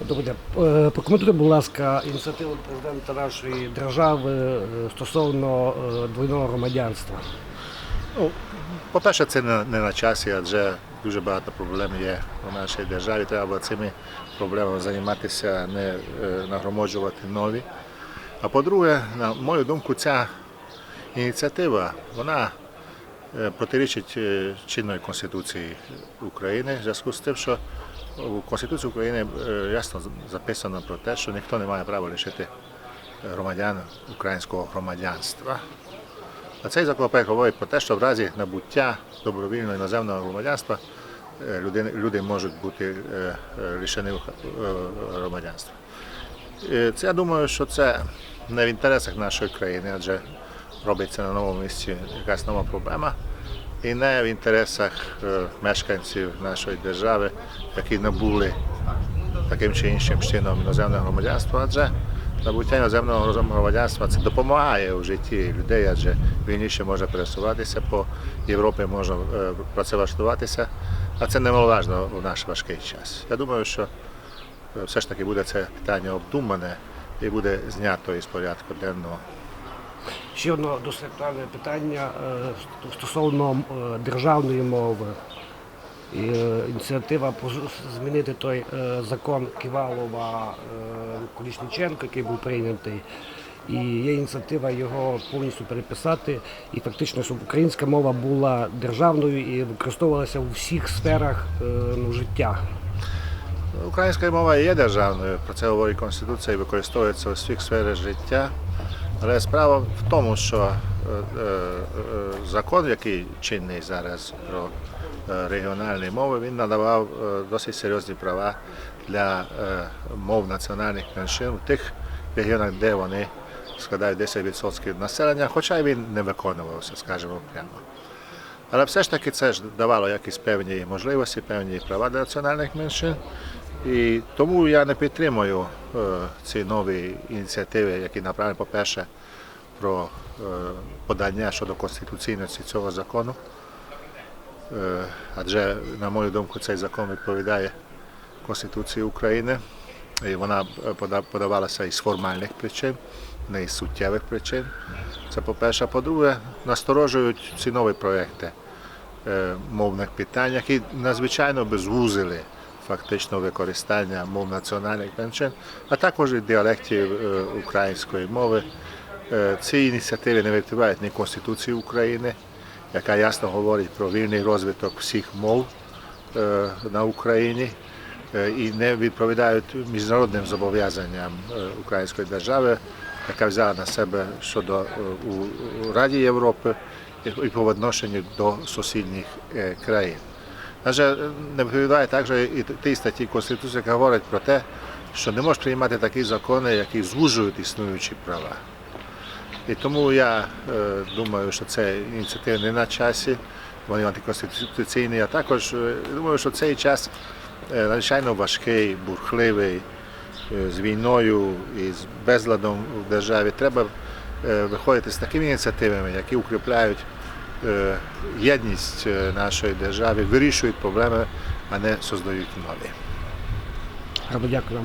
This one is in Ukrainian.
Добре, прокоментуйте, будь ласка, ініціативу президента нашої держави е, стосовно е, двойного громадянства. Ну, по-перше, це не, на часі, адже дуже багато проблем є у нашій державі. Треба цими проблемами займатися, не е, нагромоджувати нові. А по-друге, на мою думку, ця ініціатива вона протирічить чинної Конституції України в зв'язку з тим, що у Конституції України ясно записано про те, що ніхто не має права лишити громадян українського громадянства. А цей законопроект говорить про те, що в разі набуття добровільного іноземного громадянства люди, люди можуть бути лишені громадянства. Це я думаю, що це не в інтересах нашої країни, адже робиться на новому місці якась нова проблема, і не в інтересах е, мешканців нашої держави, які набули таким чи іншим чином іноземного громадянства, адже набуття іноземного громадянства це допомагає у житті людей, адже вільніше може пересуватися по Європі, можна е, працевлаштуватися, а це немаловажно у наш важкий час. Я думаю, що е, все ж таки буде це питання обдумане і буде знято із порядку денного. Ще одне досить актуальне питання е, стосовно е, державної мови. Е, Ініціатива змінити той закон Ківалова Колісніченко, який був прийнятий. І є ініціатива його повністю переписати, і фактично, щоб українська мова була державною і використовувалася у всіх сферах ну, життя. Українська мова є державною, про це говорить Конституція і використовується у всіх сферах життя. Але справа в тому, що е, е, закон, який чинний зараз про е, регіональні мови, він надавав досить серйозні права для мов національних меншин в тих регіонах, де вони складають 10% населення, хоча й він не виконувався, скажімо прямо. Але все ж таки це ж давало якісь певні можливості, певні права для національних меншин. І тому я не підтримую е, ці нові ініціативи, які направлені, по-перше, про е, подання щодо конституційності цього закону. Е, адже, на мою думку, цей закон відповідає Конституції України. І вона подавалася із формальних причин, не із суттєвих причин. Це по-перше. По-друге, насторожують ці нові проекти мовних питань, які надзвичайно безвузили фактично використання мов національних меншин, а також і діалектів е, української мови. Е, Ці ініціативи не відповідають ні Конституції України, яка ясно говорить про вільний розвиток всіх мов е, на Україні і не відповідають міжнародним зобов'язанням української держави, яка взяла на себе щодо у Раді Європи і по відношенню до сусідніх країн. Адже не відповідає також і ті статті Конституції, яка говорить про те, що не можуть приймати такі закони, які звужують існуючі права. І тому я е, думаю, що це ініціатива не на часі, вони антиконституційні, а також е, думаю, що цей час е, надзвичайно важкий, бурхливий, е, з війною і з безладом в державі. Треба е, виходити з такими ініціативами, які укріпляють е, єдність е, нашої держави, вирішують проблеми, а не создають нові. Дякую вам.